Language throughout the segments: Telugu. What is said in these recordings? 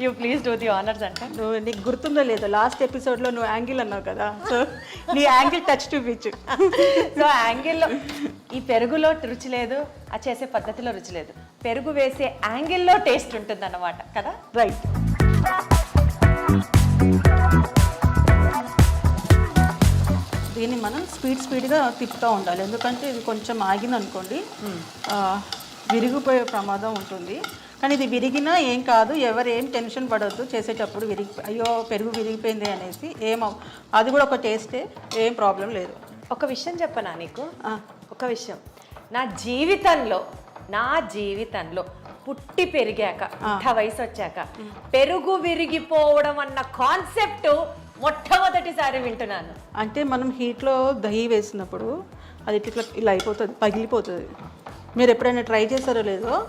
You please do the honours అంటే నువ్వు నీకు గుర్తుందో లేదో లాస్ట్ ఎపిసోడ్లో నువ్వు యాంగిల్ అన్నావు కదా. సో నీ యాంగిల్ టచ్ చూపించు. సో యాంగిల్లో ఈ పెరుగులో రుచి లేదు ఆ చేసే పద్ధతిలో రుచి లేదు. పెరుగు వేసే యాంగిల్లో టేస్ట్ ఉంటుంది అన్నమాట కదా? రైట్ దీన్ని మనం స్పీడ్ స్పీడ్గా తిప్పుతూ ఉండాలి. ఎందుకంటే ఇది కొంచెం ఆగింది అనుకోండి ఆ, విరిగిపోయే ప్రమాదం ఉంటుంది. కానీ ఇది విరిగినా ఏం కాదు ఎవరు ఏం టెన్షన్ పడొద్దు చేసేటప్పుడు విరిగి అయ్యో పెరుగు విరిగిపోయింది అనేసి ఏం అది కూడా ఒక టేస్టే ఏం ప్రాబ్లం లేదు. ఒక విషయం చెప్పనా నీకు? ఒక విషయం. నా జీవితంలో నా జీవితంలో పుట్టి పెరిగాక ఇంత వయసు వచ్చాక పెరుగు విరిగిపోవడం అన్న కాన్సెప్ట్ మొట్టమొదటిసారి వింటున్నాను. అంటే మనం హీట్లో దహి వేసినప్పుడు అది ఇట్లా ఇలా అయిపోతుంది పగిలిపోతుంది. మీరు ఎప్పుడైనా ట్రై చేశారో లేదో?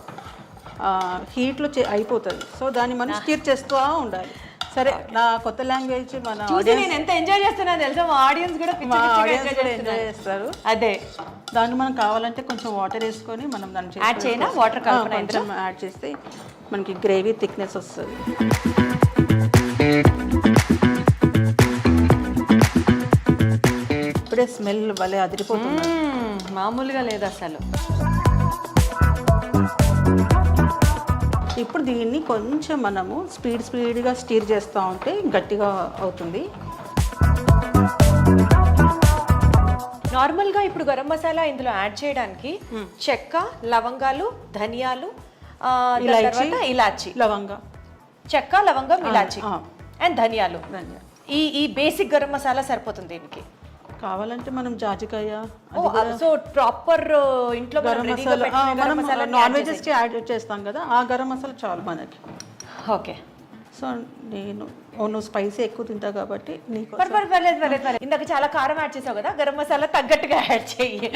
హీట్లో అయిపోతుంది. సో దాన్ని మనం స్టిర్ చేస్తూ ఉండాలి. సరే నా కొత్త లాంగ్వేజ్ మన చూసి నేను ఎంత ఎంజాయ్ చేస్తున్నాను తెలుసా? మా ఆడియన్స్ కూడా మా ఆడియన్స్ కూడా. ఎంజాయ్ చేస్తారు. అదే. దాన్ని మనం కావాలంటే కొంచెం వాటర్ వేసుకొని మనం దాన్ని Add చేయనా? కలపనా కొంచెం యాడ్ చేస్తే మనకి గ్రేవీ థిక్నెస్ వస్తుంది. ఇప్పుడే స్మెల్ భలే అదిరిపోతుంది. మ్మ్, మామూలుగా లేదు అసలు. ఇప్పుడు దీన్ని కొంచెం మనము స్పీడ్ స్పీడ్గా స్టీర్ చేస్తూ ఉంటే గట్టిగా అవుతుంది. నార్మల్గా ఇప్పుడు గరం మసాలా ఇందులో యాడ్ చేయడానికి చెక్క లవంగాలు ధనియాలు ఇలాచీ. తర్వాత ఇలాచి. లవంగా. చెక్క లవంగం ఇలాచి. అండ్ ధనియాలు. ధనియా ఈ ఈ బేసిక్ గరం మసాలా సరిపోతుంది దీనికి. కావాలంటే మనం జాజికాయ సో ప్రాపర్ ఇంట్లో గరం మసాలా మనం నాన్ వెజెస్ యాడ్ చేస్తాం కదా ఆ గరం మసాలా చాలు మనకి. ఓకే. సో నేను నువ్వు స్పైసీ ఎక్కువ తింటావు కాబట్టి నీకు పర్ పర్ పర్లేదు పర్లేదు పర్లేదు ఇందాక చాలా కారం యాడ్ చేసావు కదా గరం మసాలా తగ్గట్టుగా యాడ్ చెయ్యి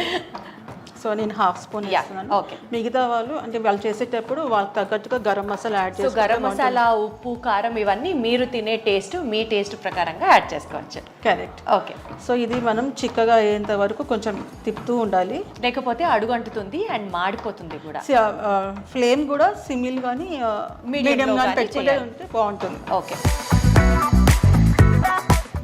సో నేను హాఫ్ స్పూన్ వేస్తున్నాను. okay. మిగతా వాళ్ళు అంటే వాళ్ళు చేసేటప్పుడు వాళ్ళకి తగ్గట్టుగా గరం మసాలా యాడ్ చేసి గరం మసాలా ఉప్పు కారం ఇవన్నీ మీరు తినే టేస్ట్ మీ టేస్ట్ ప్రకారంగా యాడ్ చేసుకోవచ్చు. కరెక్ట్ ఓకే సో ఇది మనం చిక్కగా అయ్యేంత వరకు కొంచెం తిప్పుతూ ఉండాలి. లేకపోతే అడుగు అంటుతుంది అండ్ మాడిపోతుంది కూడా. ఫ్లేమ్ కూడా సిమిల్ కానీ మీడియం కానీ గానీ పెట్టుకుంటే. ఉంటే బాగుంటుంది. ఓకే